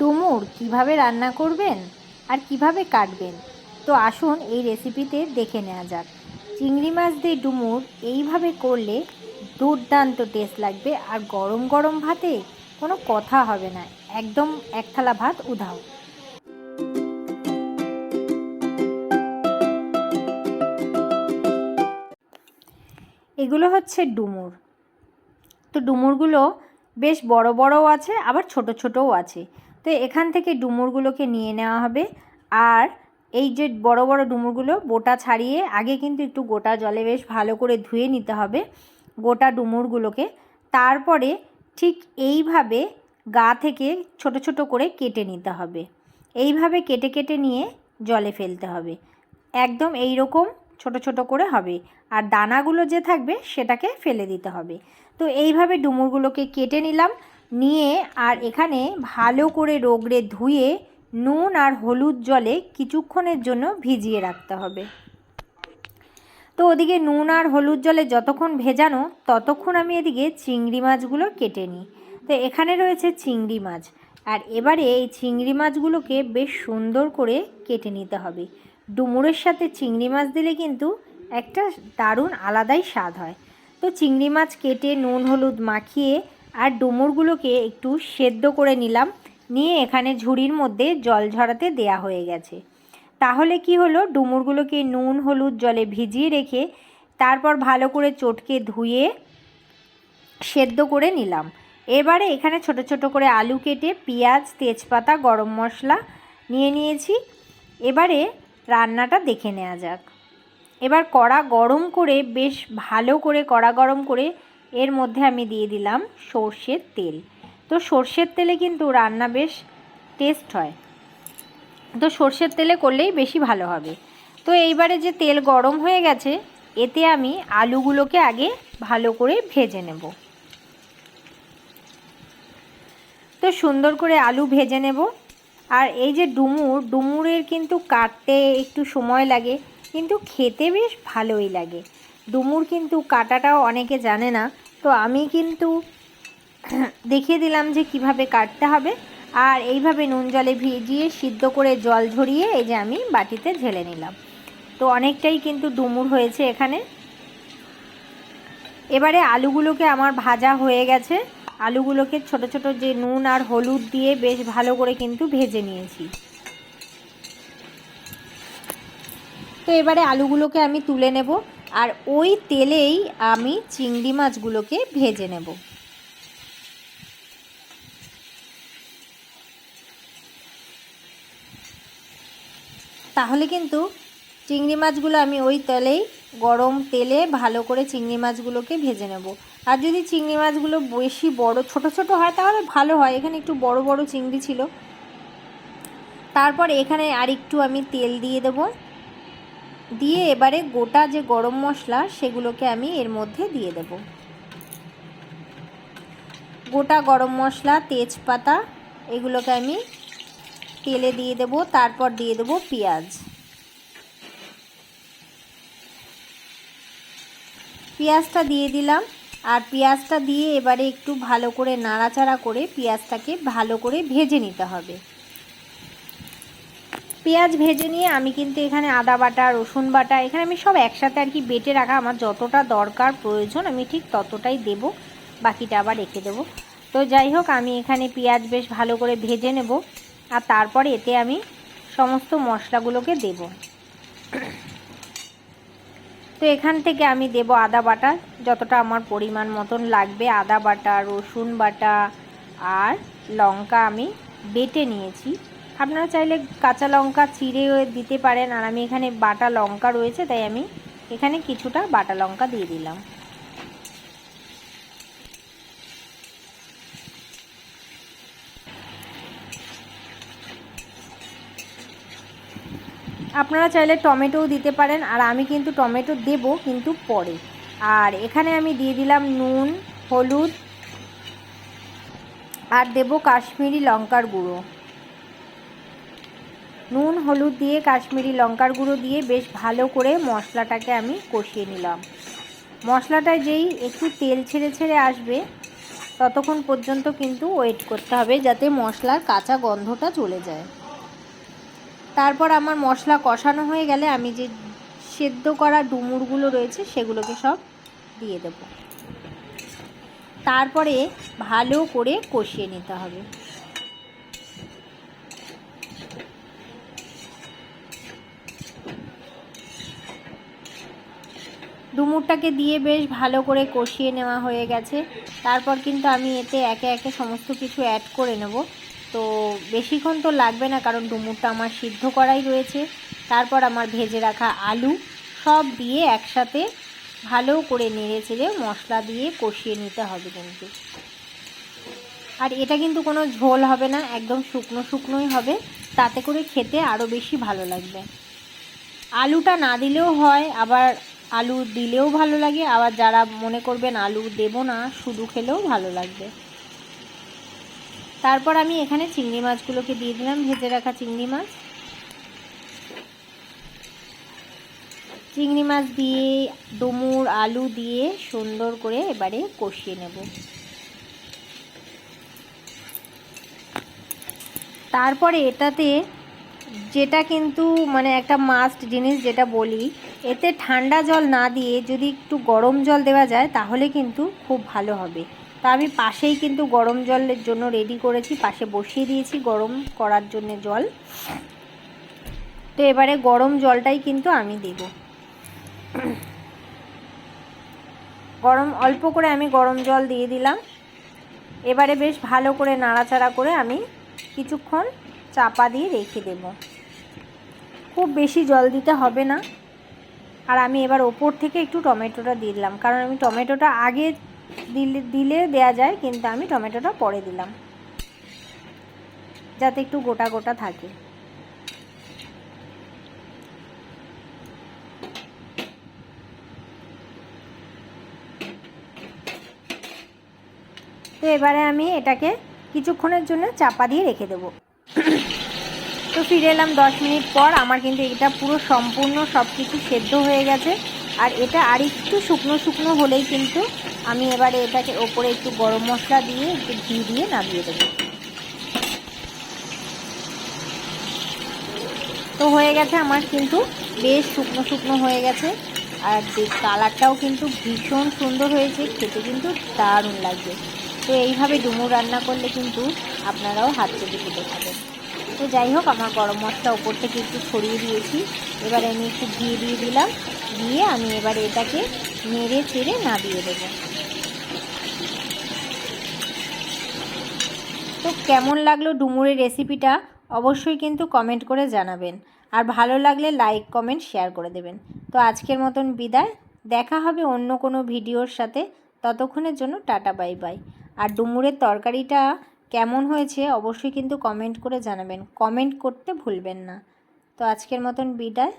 ডুমুর, কীভাবে রান্না করবেন আর কীভাবে কাটবেন? তো আসুন এই রেসিপিতে দেখে নেওয়া যাক। চিংড়ি মাছ দিয়ে ডুমুর এইভাবে করলে দুর্দান্ত টেস্ট লাগবে আর গরম গরম ভাতে কোনো কথা হবে না, একদম এক থালা ভাত উধাও। এগুলো হচ্ছে ডুমুর। তো ডুমুরগুলো বেশ বড় বড়ও আছে, আবার ছোট ছোটও আছে। তো এখান থেকে ডুমুরগুলোকে নিয়ে নেওয়া হবে। আর এই যে বড় বড় ডুমুরগুলো বোটা ছাড়িয়ে আগে কিন্তু একটু গোটা জলে বেশ ভালো করে ধুয়ে নিতে হবে গোটা ডুমুরগুলোকে। তারপরে ঠিক এইভাবে গা থেকে ছোট ছোট করে কেটে নিতে হবে। এইভাবে কেটে কেটে নিয়ে জলে ফেলতে হবে। একদম এই রকম ছোট ছোট করে হবে। আর দানাগুলো যে থাকবে সেটাকে ফেলে দিতে হবে। তো এইভাবে ডুমুরগুলোকে কেটে নিলাম। নিয়ে আর এখানে ভালো করে রোগড়ে ধুয়ে নুন আর হলুদ জলে কিছুক্ষণের জন্য ভিজিয়ে রাখতে হবে। তো ওদিকে নুন আর হলুদ জলে যতক্ষণ ভেজানো, ততক্ষণ আমি এদিকে চিংড়ি মাছগুলো কেটে নিই। তো এখানে রয়েছে চিংড়ি মাছ। আর এবারে এই চিংড়ি মাছগুলোকে বেশ সুন্দর করে কেটে নিতে হবে। ডুমুরের সাথে চিংড়ি মাছ দিলে কিন্তু একটা দারুণ আলাদাই স্বাদ হয়। তো চিংড়ি মাছ কেটে নুন হলুদ মাখিয়ে আর ডুমুরগুলোকে একটু সেদ্ধ করে নিলাম। নিয়ে এখানে ঝুড়ির মধ্যে জল ঝরাতে দেয়া হয়ে গেছে। তাহলে কি হলো? ডুমুরগুলোকে নুন, হলুদ জলে ভিজিয়ে রেখে তারপর ভালো করে চটকে ধুয়ে সেদ্ধ করে নিলাম। এবারে এখানে ছোট ছোট করে আলু কেটে পেঁয়াজ, তেজপাতা, গরম মশলা নিয়ে নিয়েছি। এবারে রান্নাটা দেখে নেওয়া যাক। এবার কড়া গরম করে, বেশ ভালো করে কড়া গরম করে এর মধ্যে আমি দিয়ে দিলাম সর্ষের তেল। তো সর্ষের তেলে কিন্তু রান্না বেশ টেস্ট হয়। তো সর্ষের তেলে করলেই বেশি ভালো হবে। তো এইবারে যে তেল গরম হয়ে গেছে, এতে আমি আলুগুলোকে আগে ভালো করে ভেজে নেব। তো সুন্দর করে আলু ভেজে নেব। আর এই যে ডুমুর, ডুমুরের কিন্তু কাটতে একটু সময় লাগে, কিন্তু খেতে বেশ ভালোই লাগে। ডুমুর কিন্তু কাটাটাও অনেকে জানে না তো আমি কিন্তু দেখিয়ে দিলাম যে কীভাবে কাটতে হবে। আর এইভাবে নুন জলে ভিজিয়ে সিদ্ধ করে জল ঝরিয়ে এই যে আমি বাটিতে ঢেলে নিলাম। তো অনেকটাই কিন্তু ডুমুর হয়েছে এখানে। এবারে আলুগুলোকে আমার ভাজা হয়ে গেছে। আলুগুলোকে ছোট ছোট যে নুন আর হলুদ দিয়ে বেশ ভালো করে কিন্তু ভেজে নিয়েছি। তো এবারে আলুগুলোকে আমি তুলে নেব। আর ওই তেলেই আমি চিংড়ি মাছগুলোকে ভেজে নেব। তাহলে কিন্তু চিংড়ি মাছগুলো আমি ওই তেলেই গরম তেলে ভালো করে চিংড়ি মাছগুলোকে ভেজে নেব। আর যদি চিংড়ি মাছগুলো বেশি বড়, ছোট ছোট হয় তাহলে ভালো হয়। এখানে একটু বড় বড় চিংড়ি ছিল। তারপর এখানে আর একটু আমি তেল দিয়ে দেব। দিয়ে এবারে গোটা যে গরম মশলা, সেগুলোকে আমি এর মধ্যে দিয়ে দেব। গোটা গরম মশলা, তেজপাতা, এগুলোকে আমি তেলে দিয়ে দেব, তারপর দিয়ে দেব পেঁয়াজ। পেঁয়াজটা দিয়ে দিলাম, আর পেঁয়াজটা দিয়ে এবারে একটু ভালো করে নাড়াচাড়া করে পেঁয়াজটাকে ভালো করে ভেজে নিতে হবে। পেঁয়াজ ভেজে নিয়ে আমি কিন্তু এখানে আদা বাটা, রসুন বাটা, এখানে আমি সব একসাথে আর কি বেটে রাখা। আমার যতটা দরকার প্রয়োজন, আমি ঠিক ততটাই দেব। বাকিটা আবার রেখে দেব। তো যাই হোক, আমি এখানে পেঁয়াজ বেশ ভালো করে ভেজে নেব। আর তারপরে এতে আমি সমস্ত মশলাগুলোকে দেব। তো এখান থেকে আমি দেব আদা বাটা। যতটা আমার পরিমাণ মতন লাগবে, আদা বাটা, রসুন বাটা আর লঙ্কা আমি বেটে নিয়েছি। আপনারা চাইলে কাঁচা লঙ্কা চিড়ে দিতে পারেন, আর আমি এখানে বাটা লঙ্কা রয়েছে, তাই আমি এখানে কিছুটা বাটা লঙ্কা দিয়ে দিলাম। আপনারা চাইলে টমেটোও দিতে পারেন, আর আমি কিন্তু টমেটো দেব কিন্তু পরে। আর এখানে আমি দিয়ে দিলাম নুন, হলুদ, আর দেব কাশ্মীরি লঙ্কার গুঁড়ো। নুন, হলুদ দিয়ে, কাশ্মীরি লঙ্কার গুঁড়ো দিয়ে বেশ ভালো করে মশলাটাকে আমি কষিয়ে নিলাম। মশলাটায় যেই একটু তেল ছেড়ে ছেড়ে আসবে, ততক্ষণ পর্যন্ত কিন্তু ওয়েট করতে হবে যাতে মশলার কাঁচা গন্ধটা চলে যায়। তারপর আমার মশলা কষানো হয়ে গেলে আমি যে সেদ্ধ করা ডুমুরগুলো রয়েছে, সেগুলোকে সব দিয়ে দেব। তারপরে ভালো করে কষিয়ে নিতে হবে। ডুমুরটাকে দিয়ে বেশ ভালো করে কষিয়ে নেওয়া হয়ে গেছে। তারপর কিন্তু আমি এতে একে একে সমস্ত কিছু অ্যাড করে নেব। তো বেশিক্ষণ তো লাগবে না, কারণ ডুমুরটা আমার সিদ্ধ করাই রয়েছে। তারপর আমার ভেজে রাখা আলু সব দিয়ে একসাথে ভালো করে নেড়ে চেড়ে মশলা দিয়ে কষিয়ে নিতে হবে কিন্তু। আর এটা কিন্তু কোনো ঝোল হবে না, একদম শুকনো শুকনোই হবে। তাতে করে খেতে আরও বেশি ভালো লাগবে। আলুটা না দিলেও হয়, আবার আলু দিলেও ভালো লাগে, আবার যারা মনে করবেন আলু দেবো না, শুধু খেলেও ভালো লাগবে। তারপর আমি এখানে চিংড়ি মাছগুলোকে দিয়ে দিলাম, ভেজে রাখা চিংড়ি মাছ। চিংড়ি মাছ দিয়ে, ডুমুর আলু দিয়ে সুন্দর করে এবারে কষিয়ে নেব। তারপরে এটাতে যেটা কিন্তু মানে একটা মাস্ট জিনিস যেটা বলি, এতে ঠান্ডা জল না দিয়ে যদি একটু গরম জল দেওয়া যায় তাহলে কিন্তু খুব ভালো হবে। তা আমি পাশেই কিন্তু গরম জলের জন্য রেডি করেছি, পাশে বসিয়ে দিয়েছি গরম করার জন্য জল। তো এবারে গরম জলটাই কিন্তু আমি দেব। গরম, অল্প করে আমি গরম জল দিয়ে দিলাম। এবারে বেশ ভালো করে নাড়াচাড়া করে আমি কিছুক্ষণ চাপা দিয়ে রেখে দেব। খুব বেশি জল দিতে হবে না। আর আমি এবার ওপর থেকে একটু টমেটোটা দিলাম। কারণ আমি টমেটোটা আগে দিলে দিলে দেয়া যায়, কিন্তু আমি টমেটোটা পরে দিলাম। যাতে একটু গোটা গোটা থাকে। তো এবারে আমি এটাকে কিছুক্ষণের জন্য চাপা দিয়ে রেখে দেবো। তো ফিরে এলাম দশ মিনিট পর। আমার কিন্তু এটা পুরো সম্পূর্ণ সব কিছু সেদ্ধ হয়ে গেছে। আর এটা আর একটু শুকনো শুকনো হলেই কিন্তু আমি এবারে এটাকে ওপরে একটু গরম মশলা দিয়ে, একটু ঘি দিয়ে নামিয়ে দেবো। তো হয়ে গেছে আমার কিন্তু বেশ শুকনো শুকনো হয়ে গেছে। আর কালারটাও কিন্তু ভীষণ সুন্দর হয়েছে, খেতে কিন্তু দারুণ লাগবে তো এইভাবে ডুমুর রান্না করলে কিন্তু আপনারাও হাত চেপে খেতে খাবেন তো যাই হোক, আমার গরম মশলা ওপর থেকে একটু ছড়িয়ে দিয়েছি। এবারে আমি একটু ঘিয়ে দিয়ে দিলাম। দিয়ে আমি এবার এটাকে নেড়ে চেড়ে নামিয়ে দেবো। তো কেমন লাগল ডুমুরের রেসিপিটা? অবশ্যই কিন্তু কমেন্ট করে জানাবেন। আর ভালো লাগলে লাইক, কমেন্ট, শেয়ার করে দেবেন। তো আজকের মতন বিদায়। দেখা হবে অন্য কোনো ভিডিওর সাথে। ততক্ষণের জন্য টাটা, বাই বাই। আর ডুমুরের তরকারিটা কেমন হয়েছে অবশ্যই কিন্তু কমেন্ট করে জানাবেন। কমেন্ট করতে ভুলবেন না। তো আজকের মতন বিদায়।